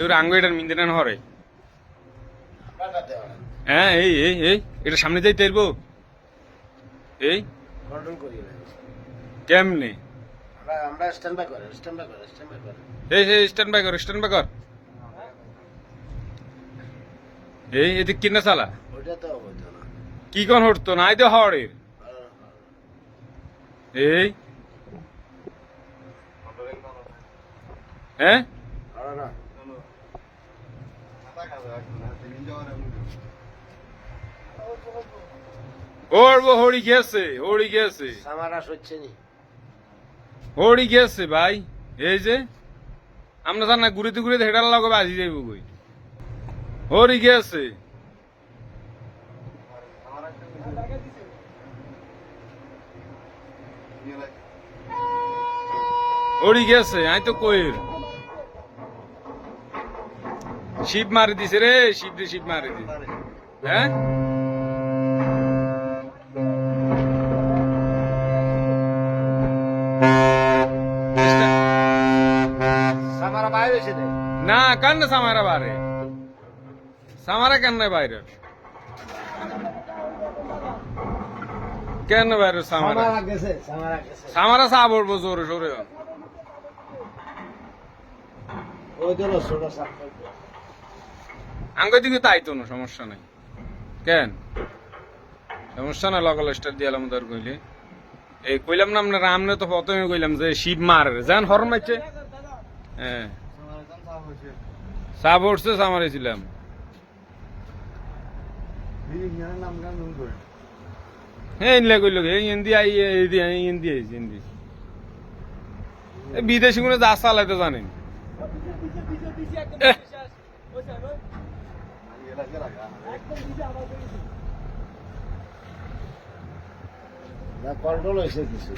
এবার আঙ্গ এটার মিন্দে নেন হরে। হ্যাঁ এই এই এই এটা সামনে যাইতে পারব এই। কন্ট্রোল করি কেমনে? আমরা স্ট্যান্ড বাই করে স্ট্যান্ড বাই করে স্ট্যান্ড বাই করে। এই এই স্ট্যান্ড বাই কর স্ট্যান্ড বাই কর। এই এদিক কিনা তো হতো না। কি কোন হটতো নাই তো হরের। এই। হ্যাঁ। ওড়বো হরি গেছে হরি গেছে। নি। হরি গেছে ভাই এই যে আমরা জান না ঘুরিতে ঘুরিতে হেডার লগে বাজি যাইব কই? হরি গেছে। হরি গেছে আই তো কইর। শিব মারি দিছে রে শিব রে শিব মারি দিছে হ্যাঁ? না কান্না সামারা বারে সামারা কেন বাইরে? কেন বাইরে সামারা? সামারা সা বলব জোরে সোরে ওই জন্য ছোট সাপ আঙ্গ দিকে তাই তো সমস্যা নাই। কেন? সমস্যা না লগল স্টার দিয়ালাম ধর কইলে। এই কইলাম না আপনার আমনে তো প্রথমে কইলাম যে শিব মার যান হরম মারছে? হ্যাঁ। হিন্দি আইছে হিন্দি এই বিদেশি কোনো যা চালাইতে জানেন। না কন্ট্রোল হয়েছে কিছু।